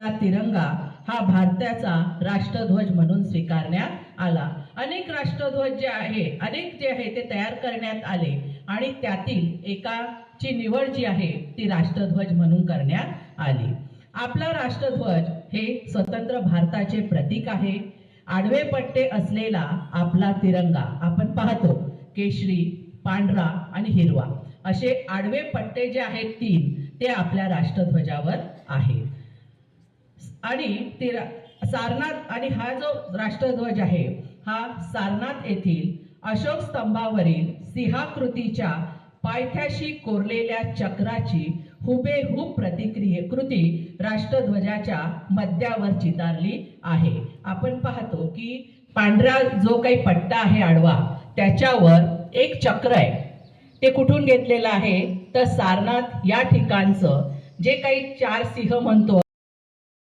हा तिरंगा हा भारताचा राष्ट्रध्वज म्हणून स्वीकारण्यात आला. अनेक राष्ट्रध्वज जे आहे अनेक जे आहे ते तयार करण्यात आले आणि त्यातील एकाची निवड जी आहे ती राष्ट्रध्वज म्हणून करण्यात आली. आपला राष्ट्रध्वज हे स्वतंत्र भारताचे प्रतीक आहे. आडवे पट्टे असलेला आपला तिरंगा आपण पाहतो. केशरी पांढरा आणि हिरवा. असे आडवे पट्टे जे आहेत तीन ते आपल्या राष्ट्रध्वजावर आहेत. आणि ते सारनाथ आणि हा जो राष्ट्रध्वज आहे हा सारनाथ येथील अशोक स्तंभावरील सिंहाकृतीच्या पायथ्याशी कोरलेल्या चक्राची हुबेहूब प्रतिक्रिये कृती राष्ट्रध्वजाच्या मध्यावर चितारली आहे. आपण पाहतो की पांढरा जो काही पट्टा आहे आडवा त्याच्यावर एक चक्र आहे. ते कुठून घेतलेलं आहे? तर सारनाथ या ठिकाणचं जे काही चार सिंह म्हणतो